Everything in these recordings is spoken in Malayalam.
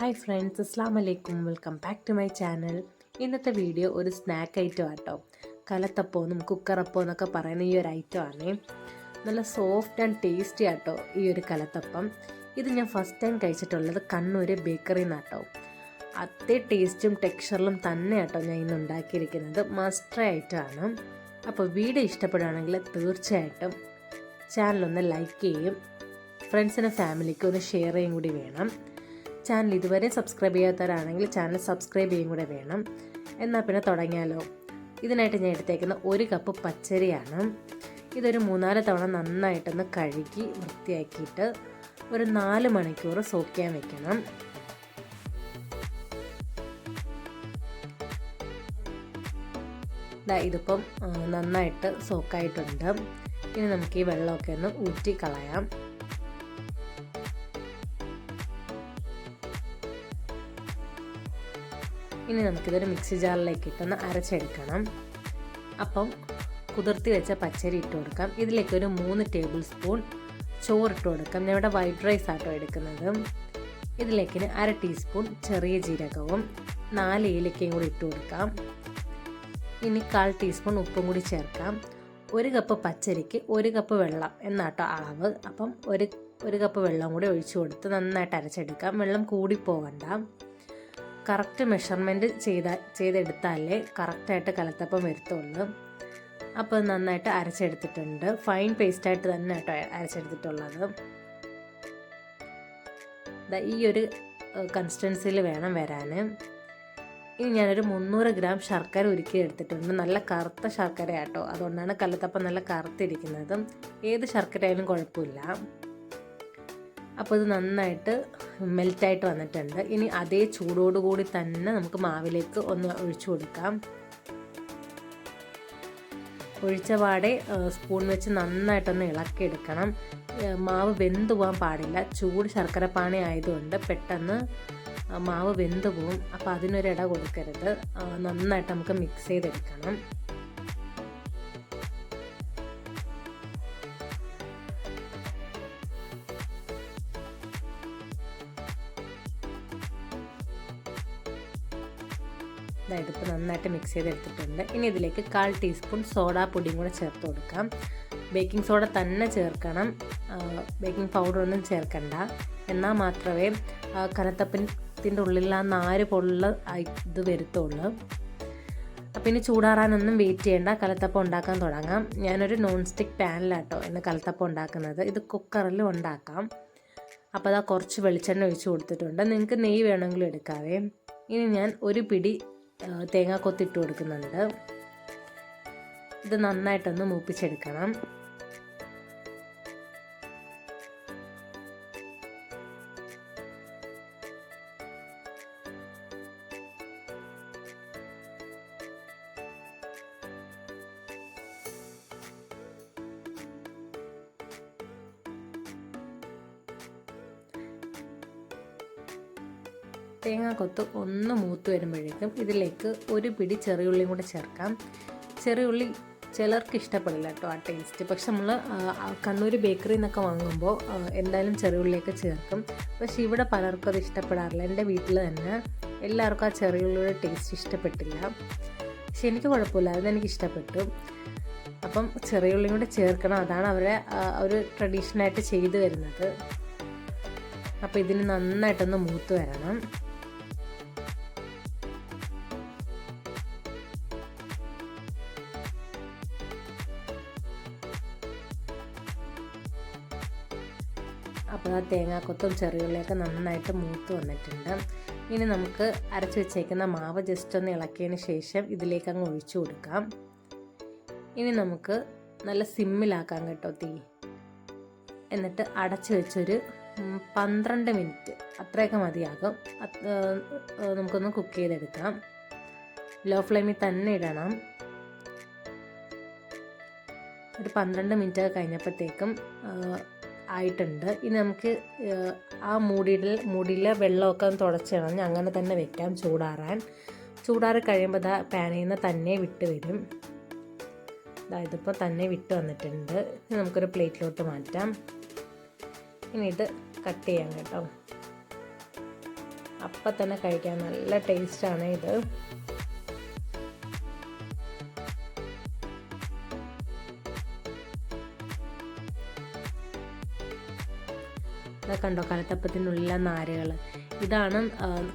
ഹായ് ഫ്രണ്ട്സ് അസ്സാം വലൈക്കും welcome back to my channel. ഇന്നത്തെ വീഡിയോ ഒരു സ്നാക്ക് ഐറ്റം ആട്ടോ. കലത്തപ്പോന്നും കുക്കറപ്പോ എന്നൊക്കെ പറയുന്ന ഈ ഒരു ഐറ്റം ആണ്. നല്ല സോഫ്റ്റ് ആൻഡ് ടേസ്റ്റി ആട്ടോ ഈ ഒരു കലത്തപ്പം. ഇത് ഞാൻ ഫസ്റ്റ് ടൈം കഴിച്ചിട്ടുള്ളത് കണ്ണൂർ ബേക്കറി നിന്നാട്ടോ. അതേ ടേസ്റ്റും ടെക്സ്ചറിലും തന്നെ ആട്ടോ ഞാൻ ഇന്ന് ഉണ്ടാക്കിയിരിക്കുന്നത്. മസ്റ്റർ ഐറ്റം ആണ് അപ്പോൾ വീഡിയോ ഇഷ്ടപ്പെടുകയാണെങ്കിൽ തീർച്ചയായിട്ടും ചാനലൊന്ന് ലൈക്ക് ചെയ്യും. ഫ്രണ്ട്സിനും ഫാമിലിക്കും ഒന്ന് ഷെയർ ചെയ്യും കൂടി വേണം. ചാനൽ ഇതുവരെ സബ്സ്ക്രൈബ് ചെയ്യാത്തവരാണെങ്കിൽ ചാനൽ സബ്സ്ക്രൈബ് ചെയ്യും കൂടെ വേണം. എന്നാൽ പിന്നെ തുടങ്ങിയാലോ? ഇതിനായിട്ട് ഞാൻ എടുത്തേക്കുന്ന ഒരു കപ്പ് പച്ചരിയാണ്. ഇതൊരു മൂന്നാൽ തവണ നന്നായിട്ടൊന്ന് കഴുകി വൃത്തിയാക്കിയിട്ട് ഒരു നാല് മണിക്കൂർ സോക്ക് ചെയ്യാൻ വെക്കണം. ഇതിപ്പം നന്നായിട്ട് സോക്കായിട്ടുണ്ട് ഇനി നമുക്ക് ഈ വെള്ളമൊക്കെ ഒന്ന് ഊറ്റി കളയാം. ഇനി നമുക്കിതൊരു മിക്സി ജാറിലേക്ക് ഇട്ടൊന്ന് അരച്ചെടുക്കണം. അപ്പം കുതിർത്തി വെച്ച പച്ചരി ഇട്ട് കൊടുക്കാം. ഇതിലേക്ക് ഒരു മൂന്ന് ടേബിൾ സ്പൂൺ ചോറിട്ട് കൊടുക്കാം. ഞാൻ ഇവിടെ വൈറ്റ് റൈസ് ആട്ടോ എടുക്കുന്നത്. ഇതിലേക്ക് അര ടീസ്പൂൺ ചെറിയ ജീരകവും നാല് ഏലക്കയും കൂടി ഇട്ട് കൊടുക്കാം. ഇനി കാൽ ടീസ്പൂൺ ഉപ്പും കൂടി ചേർക്കാം. ഒരു കപ്പ് പച്ചരിക്ക് ഒരു കപ്പ് വെള്ളം എന്നാട്ടോ അളവ്. അപ്പം ഒരു ഒരു കപ്പ് വെള്ളം കൂടി ഒഴിച്ചു കൊടുത്ത് നന്നായിട്ട് അരച്ചെടുക്കാം. വെള്ളം കൂടി പോകണ്ട കറക്റ്റ് മെഷർമെന്റ് ചെയ്ത ചെയ്തെടുത്താലേ കറക്റ്റായിട്ട് കലത്തപ്പം വരുത്തുള്ളൂ. അപ്പോൾ നന്നായിട്ട് അരച്ചെടുത്തിട്ടുണ്ട്. ഫൈൻ പേസ്റ്റായിട്ട് തന്നെ കേട്ടോ അരച്ചെടുത്തിട്ടുള്ളത്. ഈ ഒരു കൺസിസ്റ്റൻസിയിൽ വേണം വരാൻ ഇനി ഞാനൊരു മുന്നൂറ് ഗ്രാം ശർക്കര ഉരുക്കി എടുത്തിട്ടുണ്ട് നല്ല കറുത്ത ശർക്കര കേട്ടോ അതുകൊണ്ടാണ് കലത്തപ്പം നല്ല കറുത്തിരിക്കുന്നത്. ഏത് ശർക്കര ആയാലും കുഴപ്പമില്ല. അപ്പോൾ ഇത് നന്നായിട്ട് മെൽറ്റായിട്ട് വന്നിട്ടുണ്ട്. ഇനി അതേ ചൂടോടുകൂടി തന്നെ നമുക്ക് മാവിലേക്ക് ഒന്ന് ഒഴിച്ചു കൊടുക്കാം. ഒഴിച്ച പാടെ സ്പൂൺ വെച്ച് നന്നായിട്ടൊന്ന് ഇളക്കിയെടുക്കണം. മാവ് വെന്ത് പോകാൻ പാടില്ല. ചൂട് ശർക്കര പാനി ആയതുകൊണ്ട് പെട്ടെന്ന് മാവ് വെന്ത് പോവും. അപ്പോൾ അതിനൊരിട കൊടുക്കരുത്. നന്നായിട്ട് നമുക്ക് മിക്സ് ചെയ്തെടുക്കണം. അതായത് ഇപ്പോൾ നന്നായിട്ട് മിക്സ് ചെയ്തെടുത്തിട്ടുണ്ട്. ഇനി ഇതിലേക്ക് കാൽ ടീസ്പൂൺ സോഡാ പൊടിയും കൂടെ ചേർത്ത് കൊടുക്കാം. ബേക്കിംഗ് സോഡ തന്നെ ചേർക്കണം. ബേക്കിംഗ് പൗഡർ ഒന്നും ചേർക്കണ്ട. എന്നാൽ മാത്രമേ കനത്തപ്പത്തിന്റെ ഉള്ളിൽ ആ നാര് പൊള്ള ഇത് വരുത്തുള്ളൂ. അപ്പം ഇനി ചൂടാറാനൊന്നും വെയിറ്റ് ചെയ്യേണ്ട. കലത്തപ്പം ഉണ്ടാക്കാൻ തുടങ്ങാം. ഞാനൊരു നോൺ സ്റ്റിക്ക് പാനിലാട്ടോ ഇന്ന് കലത്തപ്പം ഉണ്ടാക്കുന്നത്. ഇത് കുക്കറിൽ ഉണ്ടാക്കാം. അപ്പോൾ അതാ കുറച്ച് വെളിച്ചെണ്ണ ഒഴിച്ച് കൊടുത്തിട്ടുണ്ട്. നിങ്ങൾക്ക് നെയ്യ് വേണമെങ്കിലും എടുക്കാവേ. ഇനി ഞാൻ ഒരു പിടി ആ, തേങ്ങാക്കൊത്ത് ഇട്ട് കൊടുക്കുന്നുണ്ട്. ഇത് നന്നായിട്ടൊന്ന് മൂപ്പിച്ചെടുക്കണം. തേങ്ങാക്കൊത്ത് ഒന്ന് മൂത്ത് വരുമ്പോഴേക്കും ഇതിലേക്ക് ഒരു പിടി ചെറിയുള്ളിയും കൂടെ ചേർക്കാം. ചെറിയുള്ളി ചിലർക്ക് ഇഷ്ടപ്പെടില്ല കേട്ടോ ആ ടേസ്റ്റ് പക്ഷെ നമ്മൾ കണ്ണൂർ ബേക്കറിയിൽ നിന്നൊക്കെ വാങ്ങുമ്പോൾ എന്തായാലും ചെറിയുള്ളിയൊക്കെ ചേർക്കും. പക്ഷെ ഇവിടെ പലർക്കും അത് ഇഷ്ടപ്പെടാറില്ല. എന്റെ വീട്ടിൽ തന്നെ എല്ലാവർക്കും ആ ചെറിയുള്ളിയുടെ ടേസ്റ്റ് ഇഷ്ടപ്പെട്ടില്ല. പക്ഷെ എനിക്ക് കുഴപ്പമില്ല. അതെനിക്ക് ഇഷ്ടപ്പെട്ടു. അപ്പം ചെറിയുള്ളിയും കൂടെ ചേർക്കണം. അതാണ് അവരെ ഒരു ട്രഡീഷണലായിട്ട് ചെയ്തു വരുന്നത്. അപ്പോൾ ഇതിന് നന്നായിട്ടൊന്ന് മൂത്ത് വരണം. അപ്പോൾ ആ തേങ്ങാക്കൊത്തും ചെറിയുള്ളിയൊക്കെ നന്നായിട്ട് മൂത്ത് വന്നിട്ടുണ്ട്. ഇനി നമുക്ക് അരച്ച് വെച്ചേക്കുന്ന മാവ് ജസ്റ്റ് ഒന്ന് ഇളക്കിയതിന് ശേഷം ഇതിലേക്ക് അങ്ങ് ഒഴിച്ചു കൊടുക്കാം. ഇനി നമുക്ക് നല്ല സിമ്മിലാക്കാം കേട്ടോ തീ. എന്നിട്ട് അടച്ച് വെച്ചൊരു പന്ത്രണ്ട് മിനിറ്റ് അത്രയൊക്കെ മതിയാകും. നമുക്കൊന്ന് കുക്ക് ചെയ്തെടുക്കാം. ലോ ഫ്ലെയിമിൽ തന്നെ ഇടണം. ഒരു പന്ത്രണ്ട് മിനിറ്റ് ഒക്കെ കഴിഞ്ഞപ്പോഴത്തേക്കും ആയിട്ടുണ്ട്. ഇനി നമുക്ക് ആ മൂടിയിൽ മുടിയിലെ വെള്ളമൊക്കെ ഒന്ന് തുടച്ചിണഞ്ഞ് അങ്ങനെ തന്നെ വെക്കാം ചൂടാറാൻ. ചൂടാറി കഴിയുമ്പോൾ ദാ പാനിൽ നിന്ന് തന്നെ വിട്ട് വരും. ഇതിപ്പോൾ തന്നെ വിട്ട് വന്നിട്ടുണ്ട്. ഇനി നമുക്കൊരു പ്ലേറ്റിലോട്ട് മാറ്റാം. ഇനി ഇത് കട്ട് ചെയ്യാം കേട്ടോ. അപ്പം തന്നെ കഴിക്കാൻ നല്ല ടേസ്റ്റാണ് ഇത്. കണ്ടോ? കലത്തപ്പത്തിനുള്ള നാരുകൾ ഇതാണ്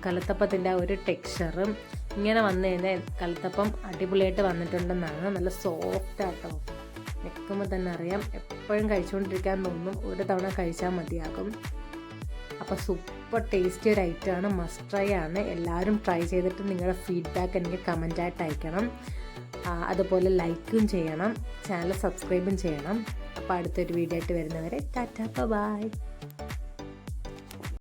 കലത്തപ്പത്തിന്റെ ഒരു ടെക്സ്ചറും ഇങ്ങനെ വന്നു കഴിഞ്ഞാൽ കലത്തപ്പം അടിപൊളിയായിട്ട് വന്നിട്ടുണ്ടെന്നാണ്. നല്ല സോഫ്റ്റ് ആട്ടോ. വെക്കുമ്പോൾ തന്നെ അറിയാം. എപ്പോഴും കഴിച്ചുകൊണ്ടിരിക്കാൻ തോന്നും. ഒരു തവണ കഴിച്ചാൽ മതിയാകും. അപ്പോൾ സൂപ്പർ ടേസ്റ്റി ഒരു ഐറ്റമാണ് മസ്റ്റ് ട്രൈ ആണ്. എല്ലാവരും ട്രൈ ചെയ്തിട്ട് നിങ്ങളുടെ ഫീഡ്ബാക്ക് എനിക്ക് കമന്റായിട്ട് അയക്കണം. അതുപോലെ ലൈക്കും ചെയ്യണം. ചാനൽ സബ്സ്ക്രൈബും ചെയ്യണം. അപ്പോൾ അടുത്തൊരു വീഡിയോ ആയിട്ട് വരുന്നവരെ ടാറ്റാ ബൈ